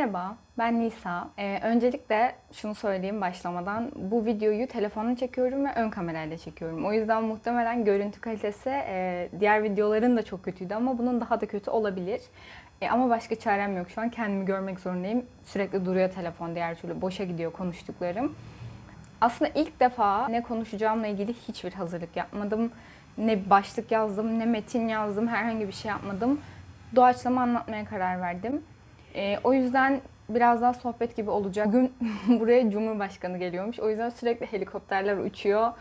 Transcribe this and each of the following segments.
Merhaba, ben Nisa. Ee, öncelikle şunu söyleyeyim başlamadan. Bu videoyu telefonla çekiyorum ve ön kamerayla çekiyorum. O yüzden muhtemelen görüntü kalitesi e, diğer videoların da çok kötüydü ama bunun daha da kötü olabilir. E, ama başka çarem yok. Şu an kendimi görmek zorundayım. Sürekli duruyor telefon diğer türlü. Boşa gidiyor konuştuklarım. Aslında ilk defa ne konuşacağımla ilgili hiçbir hazırlık yapmadım. Ne başlık yazdım, ne metin yazdım, herhangi bir şey yapmadım. Doğaçlama anlatmaya karar verdim. Ee, o yüzden biraz daha sohbet gibi olacak. Bugün buraya Cumhurbaşkanı geliyormuş. O yüzden sürekli helikopterler uçuyor.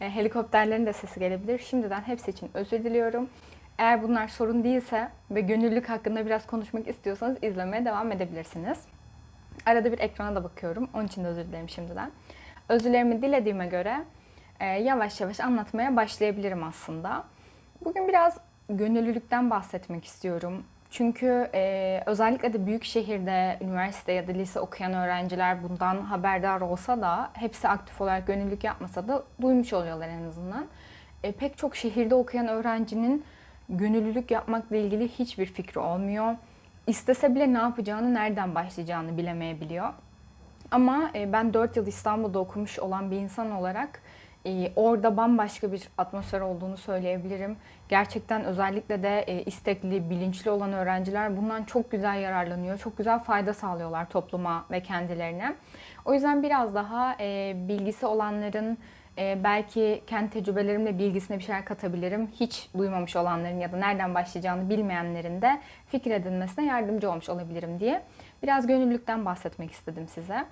Ee, helikopterlerin de sesi gelebilir. Şimdiden hepsi için özür diliyorum. Eğer bunlar sorun değilse ve gönüllülük hakkında biraz konuşmak istiyorsanız izlemeye devam edebilirsiniz. Arada bir ekrana da bakıyorum. Onun için de özür dilerim şimdiden. Özürlerimi dilediğime göre e, yavaş yavaş anlatmaya başlayabilirim aslında. Bugün biraz gönüllülükten bahsetmek istiyorum. Çünkü e, özellikle de büyük şehirde üniversite ya da lise okuyan öğrenciler bundan haberdar olsa da hepsi aktif olarak gönüllülük yapmasa da duymuş oluyorlar en azından. E, pek çok şehirde okuyan öğrencinin gönüllülük yapmakla ilgili hiçbir fikri olmuyor. İstese bile ne yapacağını, nereden başlayacağını bilemeyebiliyor. Ama e, ben 4 yıl İstanbul'da okumuş olan bir insan olarak e, orada bambaşka bir atmosfer olduğunu söyleyebilirim. Gerçekten özellikle de e, istekli, bilinçli olan öğrenciler bundan çok güzel yararlanıyor. Çok güzel fayda sağlıyorlar topluma ve kendilerine. O yüzden biraz daha e, bilgisi olanların belki kendi tecrübelerimle bilgisine bir şeyler katabilirim. Hiç duymamış olanların ya da nereden başlayacağını bilmeyenlerin de fikir edinmesine yardımcı olmuş olabilirim diye biraz gönüllülükten bahsetmek istedim size.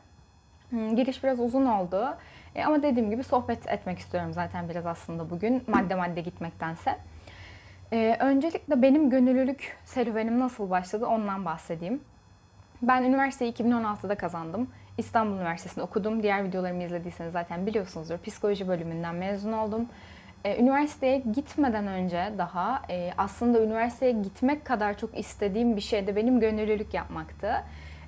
Hmm, Giriş biraz uzun oldu. E, ama dediğim gibi sohbet etmek istiyorum zaten biraz aslında bugün madde madde gitmektense. E, öncelikle benim gönüllülük serüvenim nasıl başladı ondan bahsedeyim. Ben üniversiteyi 2016'da kazandım. İstanbul Üniversitesi'nde okudum. Diğer videolarımı izlediyseniz zaten biliyorsunuzdur. Psikoloji bölümünden mezun oldum. E, üniversiteye gitmeden önce daha e, aslında üniversiteye gitmek kadar çok istediğim bir şey de benim gönüllülük yapmaktı.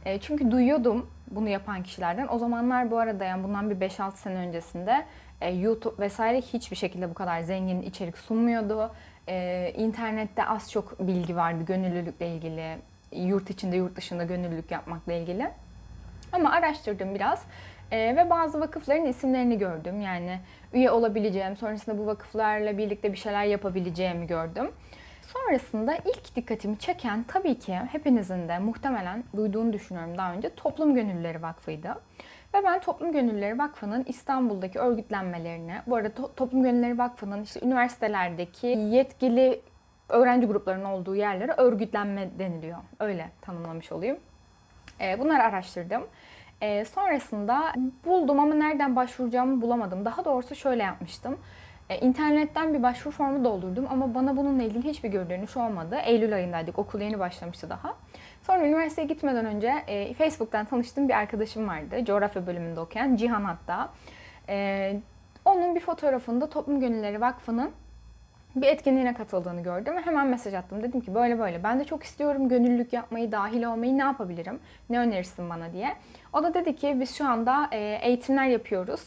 E, çünkü duyuyordum bunu yapan kişilerden. O zamanlar bu arada yani bundan bir 5-6 sene öncesinde e, YouTube vesaire hiçbir şekilde bu kadar zengin içerik sunmuyordu. E, internette az çok bilgi vardı gönüllülükle ilgili, yurt içinde yurt dışında gönüllülük yapmakla ilgili. Ama araştırdım biraz e, ve bazı vakıfların isimlerini gördüm. Yani üye olabileceğim, sonrasında bu vakıflarla birlikte bir şeyler yapabileceğimi gördüm. Sonrasında ilk dikkatimi çeken tabii ki hepinizin de muhtemelen duyduğunu düşünüyorum daha önce Toplum Gönüllüleri Vakfı'ydı. Ve ben Toplum Gönüllüleri Vakfı'nın İstanbul'daki örgütlenmelerini, bu arada Toplum Gönüllüleri Vakfı'nın işte üniversitelerdeki yetkili öğrenci gruplarının olduğu yerlere örgütlenme deniliyor. Öyle tanımlamış olayım. Ee, bunları araştırdım. Ee, sonrasında buldum ama nereden başvuracağımı bulamadım. Daha doğrusu şöyle yapmıştım. E, bir başvuru formu doldurdum ama bana bununla ilgili hiçbir geri dönüş olmadı. Eylül ayındaydık, okul yeni başlamıştı daha. Sonra üniversiteye gitmeden önce e, Facebook'tan tanıştığım bir arkadaşım vardı. Coğrafya bölümünde okuyan Cihan hatta. E, onun bir fotoğrafında Toplum Gönülleri Vakfı'nın bir etkinliğine katıldığını gördüm ve hemen mesaj attım. Dedim ki böyle böyle ben de çok istiyorum gönüllülük yapmayı, dahil olmayı ne yapabilirim? Ne önerirsin bana diye. O da dedi ki biz şu anda e, eğitimler yapıyoruz.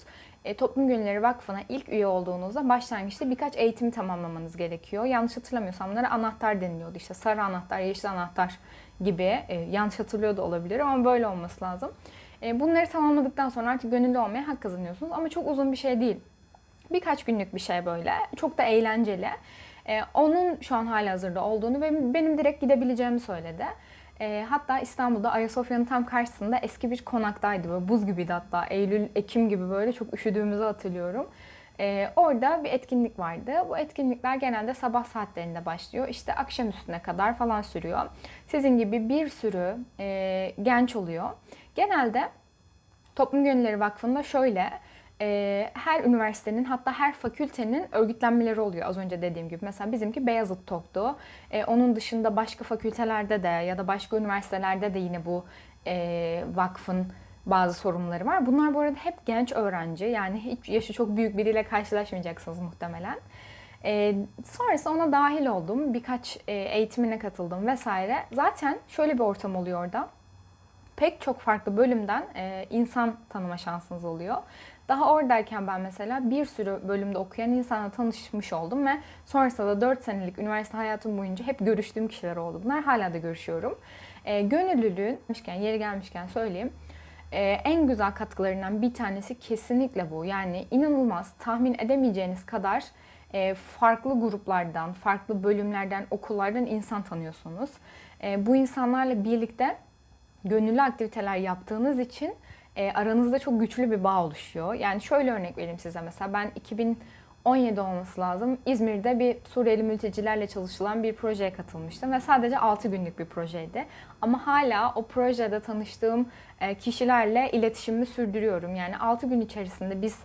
E, Toplum Gönülleri Vakfı'na ilk üye olduğunuzda başlangıçta birkaç eğitimi tamamlamanız gerekiyor. Yanlış hatırlamıyorsam bunlara anahtar deniliyordu. İşte sarı anahtar, yeşil anahtar gibi. E, yanlış hatırlıyor da olabilir ama böyle olması lazım. E, bunları tamamladıktan sonra artık gönüllü olmaya hak kazanıyorsunuz. Ama çok uzun bir şey değil. Birkaç günlük bir şey böyle. Çok da eğlenceli. E, onun şu an hali hazırda olduğunu ve benim direkt gidebileceğimi söyledi. E, hatta İstanbul'da Ayasofya'nın tam karşısında eski bir konaktaydı. Böyle buz gibiydi hatta. Eylül, Ekim gibi böyle çok üşüdüğümüzü hatırlıyorum. E, orada bir etkinlik vardı. Bu etkinlikler genelde sabah saatlerinde başlıyor. İşte akşam üstüne kadar falan sürüyor. Sizin gibi bir sürü e, genç oluyor. Genelde Toplum Gönülleri Vakfı'nda şöyle e, her üniversitenin hatta her fakültenin örgütlenmeleri oluyor az önce dediğim gibi. Mesela bizimki Beyazıt TOK'tu. E, onun dışında başka fakültelerde de ya da başka üniversitelerde de yine bu e, vakfın bazı sorumluları var. Bunlar bu arada hep genç öğrenci. Yani hiç yaşı çok büyük biriyle karşılaşmayacaksınız muhtemelen. E, sonrası ona dahil oldum. Birkaç e, eğitimine katıldım vesaire. Zaten şöyle bir ortam oluyor orada. Pek çok farklı bölümden e, insan tanıma şansınız oluyor. Daha oradayken ben mesela bir sürü bölümde okuyan insanla tanışmış oldum ve sonrasında da 4 senelik üniversite hayatım boyunca hep görüştüğüm kişiler oldu. Bunlar hala da görüşüyorum. E, gönüllülüğün, yeri gelmişken söyleyeyim. e, en güzel katkılarından bir tanesi kesinlikle bu. Yani inanılmaz tahmin edemeyeceğiniz kadar e, farklı gruplardan, farklı bölümlerden, okullardan insan tanıyorsunuz. E, bu insanlarla birlikte gönüllü aktiviteler yaptığınız için e, aranızda çok güçlü bir bağ oluşuyor. Yani şöyle örnek vereyim size mesela ben 2017 olması lazım. İzmir'de bir Suriyeli mültecilerle çalışılan bir projeye katılmıştım ve sadece 6 günlük bir projeydi. Ama hala o projede tanıştığım e, kişilerle iletişimimi sürdürüyorum. Yani 6 gün içerisinde biz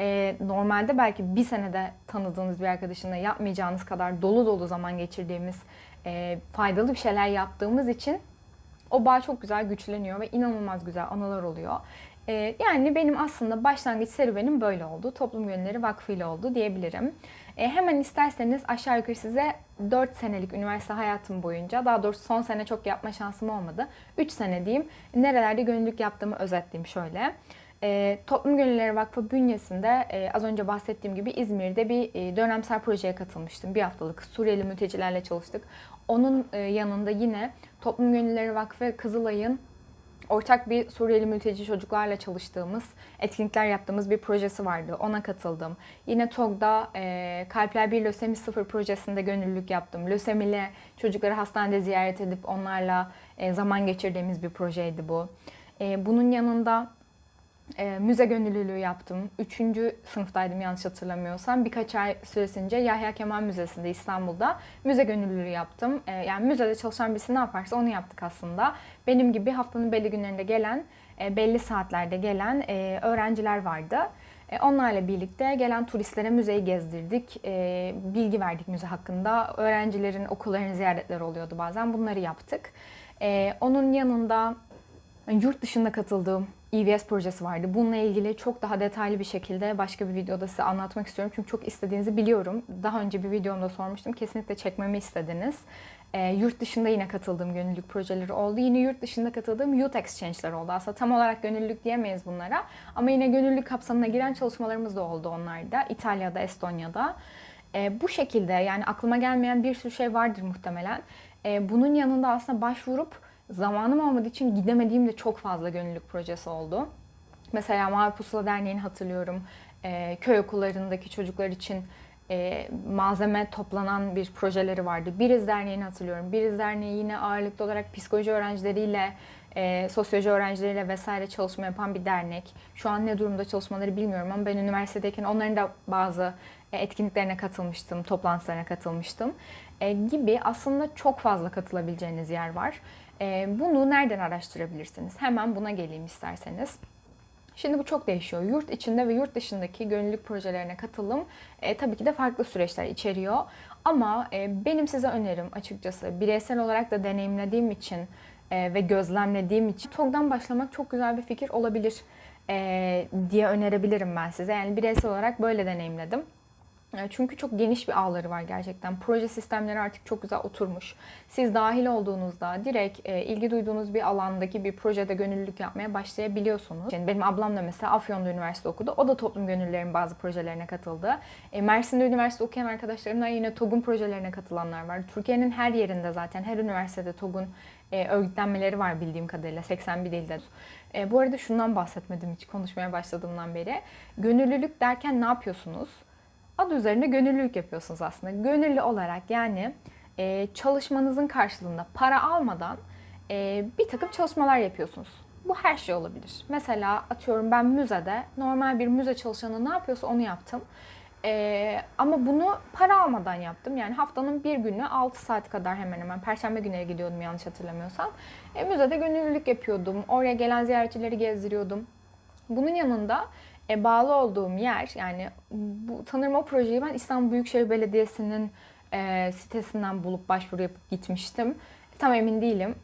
e, normalde belki bir senede tanıdığınız bir arkadaşınla yapmayacağınız kadar dolu dolu zaman geçirdiğimiz, e, faydalı bir şeyler yaptığımız için o bağ çok güzel güçleniyor ve inanılmaz güzel anılar oluyor. Ee, yani benim aslında başlangıç serüvenim böyle oldu. Toplum Gönülleri Vakfı ile oldu diyebilirim. Ee, hemen isterseniz aşağı yukarı size 4 senelik üniversite hayatım boyunca, daha doğrusu son sene çok yapma şansım olmadı. 3 sene diyeyim, nerelerde gönüllülük yaptığımı özetleyeyim şöyle. E, Toplum Gönülleri Vakfı bünyesinde e, az önce bahsettiğim gibi İzmir'de bir e, dönemsel projeye katılmıştım. Bir haftalık Suriyeli mültecilerle çalıştık. Onun e, yanında yine Toplum Gönülleri Vakfı Kızılay'ın ortak bir Suriyeli mülteci çocuklarla çalıştığımız, etkinlikler yaptığımız bir projesi vardı. Ona katıldım. Yine TOG'da e, Kalpler Bir Lösemi Sıfır projesinde gönüllülük yaptım. Lösemili çocukları hastanede ziyaret edip onlarla e, zaman geçirdiğimiz bir projeydi bu. E, bunun yanında e, müze gönüllülüğü yaptım. Üçüncü sınıftaydım yanlış hatırlamıyorsam. Birkaç ay süresince Yahya Kemal Müzesi'nde İstanbul'da müze gönüllülüğü yaptım. E, yani müzede çalışan birisi ne yaparsa onu yaptık aslında. Benim gibi haftanın belli günlerinde gelen, e, belli saatlerde gelen e, öğrenciler vardı. E, onlarla birlikte gelen turistlere müzeyi gezdirdik, e, bilgi verdik müze hakkında. Öğrencilerin okullarını ziyaretleri oluyordu bazen. Bunları yaptık. E, onun yanında yurt dışında katıldığım EVS projesi vardı. Bununla ilgili çok daha detaylı bir şekilde başka bir videoda size anlatmak istiyorum. Çünkü çok istediğinizi biliyorum. Daha önce bir videomda sormuştum. Kesinlikle çekmemi istediniz. E, yurt dışında yine katıldığım gönüllülük projeleri oldu. Yine yurt dışında katıldığım Youth Exchange'ler oldu. Aslında tam olarak gönüllülük diyemeyiz bunlara. Ama yine gönüllülük kapsamına giren çalışmalarımız da oldu onlarda. İtalya'da, Estonya'da. E, bu şekilde yani aklıma gelmeyen bir sürü şey vardır muhtemelen. E, bunun yanında aslında başvurup zamanım olmadığı için gidemediğim de çok fazla gönüllülük projesi oldu. Mesela Mavi Pusula Derneği'ni hatırlıyorum. E, köy okullarındaki çocuklar için e, malzeme toplanan bir projeleri vardı. Biriz Derneği'ni hatırlıyorum. Biriz Derneği yine ağırlıklı olarak psikoloji öğrencileriyle, e, sosyoloji öğrencileriyle vesaire çalışma yapan bir dernek. Şu an ne durumda çalışmaları bilmiyorum ama ben üniversitedeyken onların da bazı e, etkinliklerine katılmıştım, toplantılarına katılmıştım. E, gibi aslında çok fazla katılabileceğiniz yer var. E, bunu nereden araştırabilirsiniz? Hemen buna geleyim isterseniz. Şimdi bu çok değişiyor. Yurt içinde ve yurt dışındaki gönüllülük projelerine katılım e, tabii ki de farklı süreçler içeriyor. Ama e, benim size önerim açıkçası bireysel olarak da deneyimlediğim için e, ve gözlemlediğim için TOG'dan başlamak çok güzel bir fikir olabilir e, diye önerebilirim ben size. Yani bireysel olarak böyle deneyimledim. E, Çünkü çok geniş bir ağları var gerçekten. Proje sistemleri artık çok güzel oturmuş. Siz dahil olduğunuzda direkt e, ilgi duyduğunuz bir alandaki bir projede gönüllülük yapmaya başlayabiliyorsunuz. Yani benim ablam da mesela Afyon'da üniversite okudu. O da toplum gönüllülerin bazı projelerine katıldı. E, Mersin'de üniversite okuyan arkadaşlarımdan yine TOG'un projelerine katılanlar var. Türkiye'nin her yerinde zaten her üniversitede TOG'un e, örgütlenmeleri var bildiğim kadarıyla 81 ilde. E, bu arada şundan bahsetmedim hiç konuşmaya başladığımdan beri. Gönüllülük derken ne yapıyorsunuz? Adı üzerinde gönüllülük yapıyorsunuz aslında. Gönüllü olarak yani e, çalışmanızın karşılığında para almadan e, bir takım çalışmalar yapıyorsunuz. Bu her şey olabilir. Mesela atıyorum ben müzede normal bir müze çalışanı ne yapıyorsa onu yaptım. E, ama bunu para almadan yaptım. Yani haftanın bir günü 6 saat kadar hemen hemen. Perşembe günleri gidiyordum yanlış hatırlamıyorsam. E, müzede gönüllülük yapıyordum. Oraya gelen ziyaretçileri gezdiriyordum. Bunun yanında e, bağlı olduğum yer yani bu sanırım o projeyi ben İstanbul Büyükşehir Belediyesi'nin e, sitesinden bulup başvuru yapıp gitmiştim. Tam emin değilim.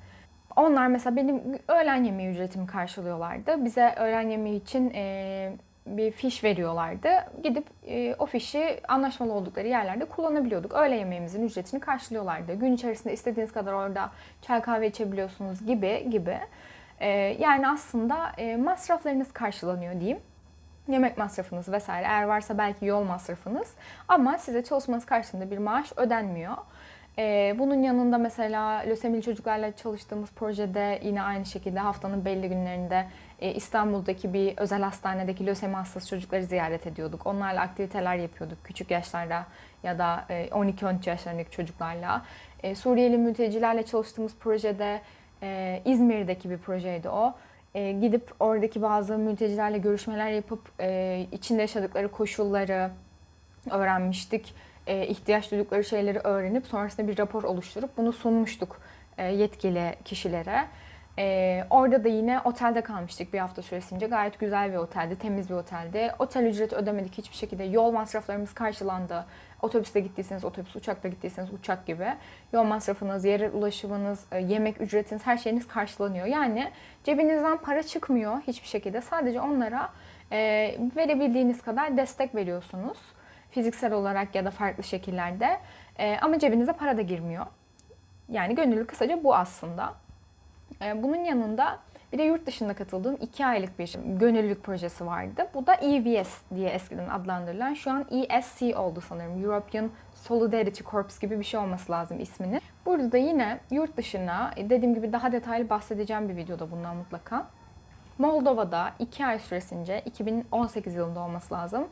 Onlar mesela benim öğlen yemeği ücretimi karşılıyorlardı. Bize öğlen yemeği için e, bir fiş veriyorlardı. Gidip e, o fişi anlaşmalı oldukları yerlerde kullanabiliyorduk. Öğle yemeğimizin ücretini karşılıyorlardı. Gün içerisinde istediğiniz kadar orada çay kahve içebiliyorsunuz gibi gibi. E, yani aslında e, masraflarınız karşılanıyor diyeyim yemek masrafınız vesaire eğer varsa belki yol masrafınız ama size çalışmanız karşılığında bir maaş ödenmiyor. Ee, bunun yanında mesela lösemili çocuklarla çalıştığımız projede yine aynı şekilde haftanın belli günlerinde e, İstanbul'daki bir özel hastanedeki lösemi hastası çocukları ziyaret ediyorduk. Onlarla aktiviteler yapıyorduk küçük yaşlarda ya da e, 12-13 yaşlarındaki çocuklarla. E, Suriyeli mültecilerle çalıştığımız projede e, İzmir'deki bir projeydi o. E, gidip oradaki bazı mültecilerle görüşmeler yapıp e, içinde yaşadıkları koşulları öğrenmiştik. E, ihtiyaç duydukları şeyleri öğrenip sonrasında bir rapor oluşturup bunu sunmuştuk e, yetkili kişilere. E, orada da yine otelde kalmıştık bir hafta süresince. Gayet güzel bir oteldi, temiz bir oteldi. Otel ücreti ödemedik hiçbir şekilde. Yol masraflarımız karşılandı. Otobüste gittiyseniz otobüs, uçakta gittiyseniz uçak gibi. Yol masrafınız, yerel ulaşımınız, e, yemek ücretiniz, her şeyiniz karşılanıyor. Yani cebinizden para çıkmıyor hiçbir şekilde. Sadece onlara e, verebildiğiniz kadar destek veriyorsunuz. Fiziksel olarak ya da farklı şekillerde. E, ama cebinize para da girmiyor. Yani gönüllü kısaca bu aslında. Bunun yanında bir de yurt dışında katıldığım iki aylık bir gönüllülük projesi vardı. Bu da EVS diye eskiden adlandırılan şu an ESC oldu sanırım. European Solidarity Corps gibi bir şey olması lazım isminin. Burada da yine yurt dışına dediğim gibi daha detaylı bahsedeceğim bir videoda bundan mutlaka. Moldova'da 2 ay süresince 2018 yılında olması lazım.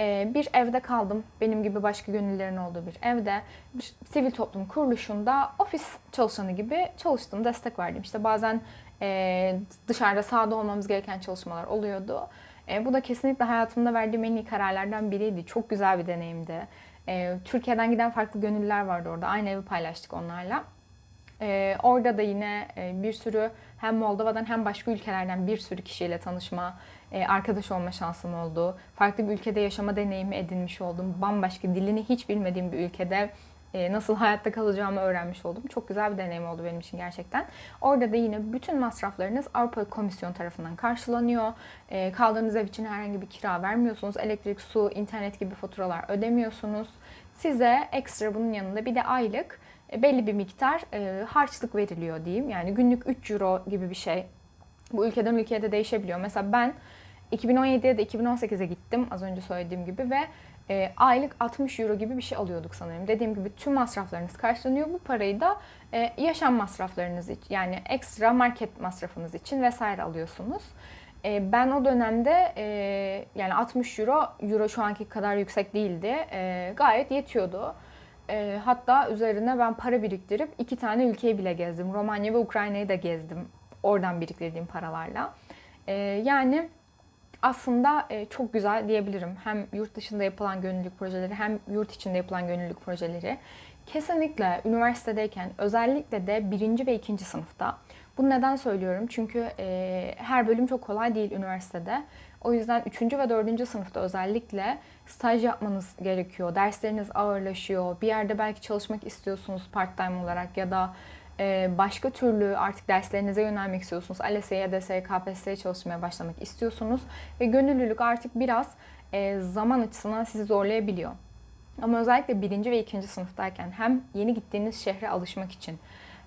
Ee, Bir evde kaldım. Benim gibi başka gönüllülerin olduğu bir evde. Bir sivil toplum kuruluşunda ofis çalışanı gibi çalıştım, destek verdim. İşte bazen e, dışarıda sahada olmamız gereken çalışmalar oluyordu. E, Bu da kesinlikle hayatımda verdiğim en iyi kararlardan biriydi. Çok güzel bir deneyimdi. E, Türkiye'den giden farklı gönüllüler vardı orada. Aynı evi paylaştık onlarla. Orada da yine bir sürü hem Moldova'dan hem başka ülkelerden bir sürü kişiyle tanışma, arkadaş olma şansım oldu. Farklı bir ülkede yaşama deneyimi edinmiş oldum. Bambaşka dilini hiç bilmediğim bir ülkede e, nasıl hayatta kalacağımı öğrenmiş oldum. Çok güzel bir deneyim oldu benim için gerçekten. Orada da yine bütün masraflarınız Avrupa Komisyonu tarafından karşılanıyor. E, kaldığınız ev için herhangi bir kira vermiyorsunuz. Elektrik, su, internet gibi faturalar ödemiyorsunuz. Size ekstra bunun yanında bir de aylık e, belli bir miktar e, harçlık veriliyor diyeyim. Yani günlük 3 euro gibi bir şey. Bu ülkeden ülkeye de değişebiliyor. Mesela ben 2017'ye de 2018'e gittim az önce söylediğim gibi ve e, aylık 60 euro gibi bir şey alıyorduk sanırım. Dediğim gibi tüm masraflarınız karşılanıyor. Bu parayı da e, yaşam masraflarınız için yani ekstra market masrafınız için vesaire alıyorsunuz. E, ben o dönemde e, yani 60 euro, euro şu anki kadar yüksek değildi. E, gayet yetiyordu. E, hatta üzerine ben para biriktirip iki tane ülkeyi bile gezdim. Romanya ve Ukrayna'yı da gezdim. Oradan biriktirdiğim paralarla. E, yani aslında e, çok güzel diyebilirim. Hem yurt dışında yapılan gönüllülük projeleri hem yurt içinde yapılan gönüllülük projeleri. Kesinlikle üniversitedeyken özellikle de birinci ve ikinci sınıfta. Bunu neden söylüyorum? Çünkü e, her bölüm çok kolay değil üniversitede. O yüzden 3. ve 4. sınıfta özellikle staj yapmanız gerekiyor. Dersleriniz ağırlaşıyor. Bir yerde belki çalışmak istiyorsunuz part-time olarak ya da başka türlü artık derslerinize yönelmek istiyorsunuz. ALES'e, DS'ye, KPSS'ye çalışmaya başlamak istiyorsunuz. Ve gönüllülük artık biraz e, zaman açısından sizi zorlayabiliyor. Ama özellikle birinci ve ikinci sınıftayken hem yeni gittiğiniz şehre alışmak için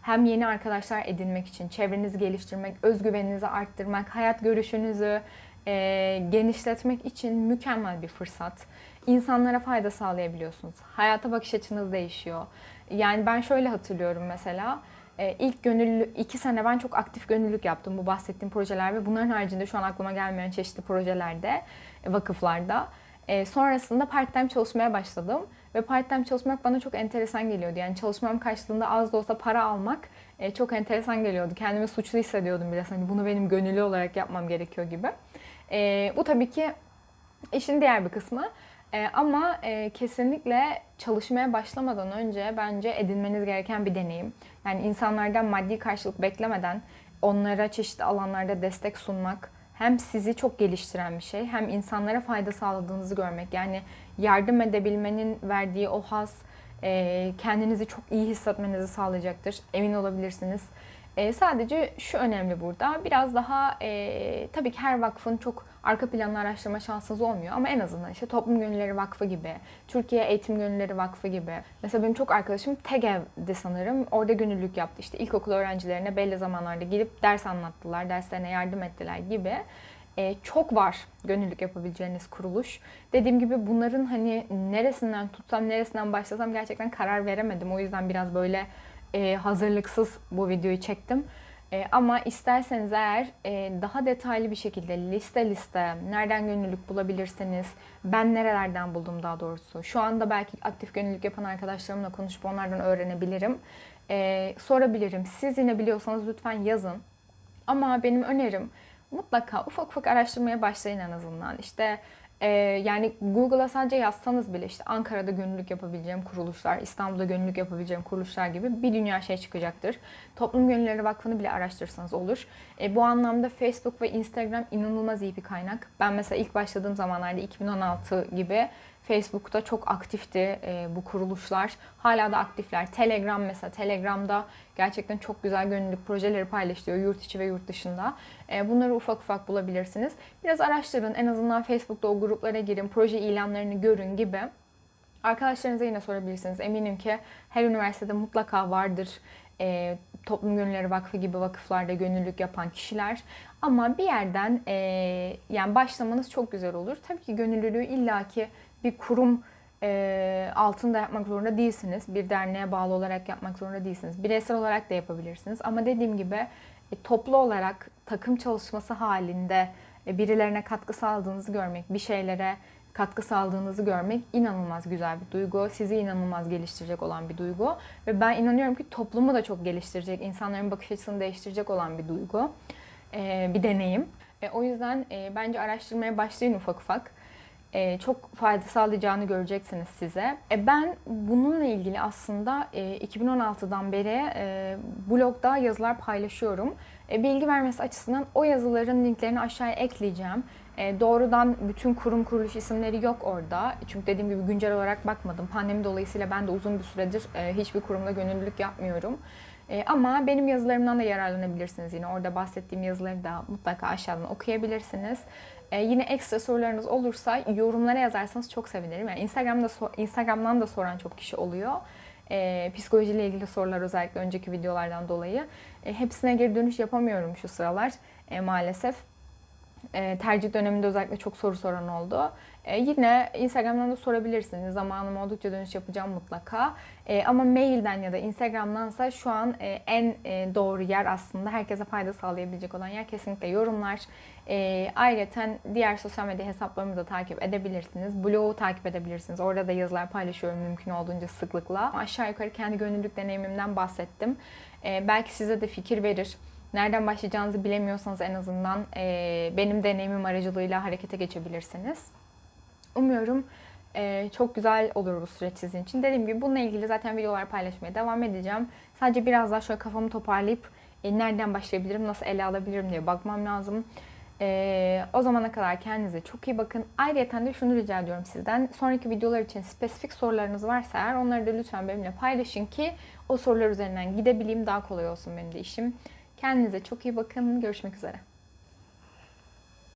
hem yeni arkadaşlar edinmek için, çevrenizi geliştirmek, özgüveninizi arttırmak, hayat görüşünüzü e, genişletmek için mükemmel bir fırsat. İnsanlara fayda sağlayabiliyorsunuz. Hayata bakış açınız değişiyor. Yani ben şöyle hatırlıyorum mesela. E, ilk gönüllü iki sene ben çok aktif gönüllülük yaptım bu bahsettiğim projeler ve bunların haricinde şu an aklıma gelmeyen çeşitli projelerde, e, vakıflarda. E, sonrasında part-time çalışmaya başladım ve part-time çalışmak bana çok enteresan geliyordu. Yani çalışmam karşılığında az da olsa para almak e, çok enteresan geliyordu. Kendimi suçlu hissediyordum biraz. Hani bunu benim gönüllü olarak yapmam gerekiyor gibi. Bu tabii ki işin diğer bir kısmı. E, ama e, kesinlikle çalışmaya başlamadan önce bence edinmeniz gereken bir deneyim. Yani insanlardan maddi karşılık beklemeden onlara çeşitli alanlarda destek sunmak hem sizi çok geliştiren bir şey hem insanlara fayda sağladığınızı görmek. Yani yardım edebilmenin verdiği o haz e, kendinizi çok iyi hissetmenizi sağlayacaktır. Emin olabilirsiniz. E, sadece şu önemli burada. Biraz daha e, tabii ki her vakfın çok arka planını araştırma şansınız olmuyor ama en azından işte Toplum Gönülleri Vakfı gibi, Türkiye Eğitim Gönülleri Vakfı gibi. Mesela benim çok arkadaşım TEGEV'di sanırım. Orada gönüllülük yaptı. İşte ilkokul öğrencilerine belli zamanlarda gidip ders anlattılar, derslerine yardım ettiler gibi. E, çok var gönüllülük yapabileceğiniz kuruluş. Dediğim gibi bunların hani neresinden tutsam, neresinden başlasam gerçekten karar veremedim. O yüzden biraz böyle e, hazırlıksız bu videoyu çektim. E, ama isterseniz eğer e, daha detaylı bir şekilde liste liste nereden gönüllülük bulabilirsiniz, ben nerelerden buldum daha doğrusu. Şu anda belki aktif gönüllülük yapan arkadaşlarımla konuşup onlardan öğrenebilirim. E, sorabilirim. Siz yine biliyorsanız lütfen yazın. Ama benim önerim mutlaka ufak ufak araştırmaya başlayın en azından. İşte e, yani Google'a sadece yazsanız bile işte Ankara'da gönüllülük yapabileceğim kuruluşlar, İstanbul'da gönüllülük yapabileceğim kuruluşlar gibi bir dünya şey çıkacaktır. Toplum Gönülleri Vakfı'nı bile araştırsanız olur. E, bu anlamda Facebook ve Instagram inanılmaz iyi bir kaynak. Ben mesela ilk başladığım zamanlarda 2016 gibi Facebook'ta çok aktifti e, bu kuruluşlar. Hala da aktifler. Telegram mesela. Telegram'da gerçekten çok güzel gönüllülük projeleri paylaşıyor yurt içi ve yurt dışında. E, bunları ufak ufak bulabilirsiniz. Biraz araştırın. En azından Facebook'ta o gruplara girin. Proje ilanlarını görün gibi. Arkadaşlarınıza yine sorabilirsiniz. Eminim ki her üniversitede mutlaka vardır e, Toplum Gönülleri Vakfı gibi vakıflarda gönüllülük yapan kişiler. Ama bir yerden e, yani başlamanız çok güzel olur. Tabii ki gönüllülüğü illaki bir kurum e, altında yapmak zorunda değilsiniz. Bir derneğe bağlı olarak yapmak zorunda değilsiniz. Bireysel olarak da yapabilirsiniz. Ama dediğim gibi e, toplu olarak takım çalışması halinde e, birilerine katkı sağladığınızı görmek, bir şeylere katkı sağladığınızı görmek inanılmaz güzel bir duygu. Sizi inanılmaz geliştirecek olan bir duygu. Ve ben inanıyorum ki toplumu da çok geliştirecek, insanların bakış açısını değiştirecek olan bir duygu. E, bir deneyim. E, o yüzden e, bence araştırmaya başlayın ufak ufak. E, çok fayda sağlayacağını göreceksiniz size. E, ben bununla ilgili aslında e, 2016'dan beri e, blogda yazılar paylaşıyorum. E, bilgi vermesi açısından o yazıların linklerini aşağıya ekleyeceğim. E, doğrudan bütün kurum kuruluş isimleri yok orada. Çünkü dediğim gibi güncel olarak bakmadım. Pandemi dolayısıyla ben de uzun bir süredir e, hiçbir kurumda gönüllülük yapmıyorum. E, ama benim yazılarımdan da yararlanabilirsiniz yine. Orada bahsettiğim yazıları da mutlaka aşağıdan okuyabilirsiniz. E, yine ekstra sorularınız olursa yorumlara yazarsanız çok sevinirim. Yani Instagram'da Instagram'dan da soran çok kişi oluyor. E, psikolojiyle ilgili sorular özellikle önceki videolardan dolayı. E, hepsine geri dönüş yapamıyorum şu sıralar e, maalesef. E, tercih döneminde özellikle çok soru soran oldu. E, yine Instagram'dan da sorabilirsiniz. Zamanım oldukça dönüş yapacağım mutlaka. E, ama mailden ya da Instagram'dansa şu an e, en e, doğru yer aslında herkese fayda sağlayabilecek olan yer kesinlikle yorumlar. E, ayrıca diğer sosyal medya hesaplarımı da takip edebilirsiniz. Blog'u takip edebilirsiniz. Orada da yazılar paylaşıyorum mümkün olduğunca sıklıkla. Aşağı yukarı kendi gönüllülük deneyimimden bahsettim. E, belki size de fikir verir. Nereden başlayacağınızı bilemiyorsanız en azından e, benim deneyimim aracılığıyla harekete geçebilirsiniz. Umuyorum e, çok güzel olur bu süreç sizin için. Dediğim gibi bununla ilgili zaten videolar paylaşmaya devam edeceğim. Sadece biraz daha şöyle kafamı toparlayıp e, nereden başlayabilirim, nasıl ele alabilirim diye bakmam lazım. E, o zamana kadar kendinize çok iyi bakın. Ayrıca de şunu rica ediyorum sizden. Sonraki videolar için spesifik sorularınız varsa eğer onları da lütfen benimle paylaşın ki o sorular üzerinden gidebileyim daha kolay olsun benim de işim. Kendinize çok iyi bakın. Görüşmek üzere.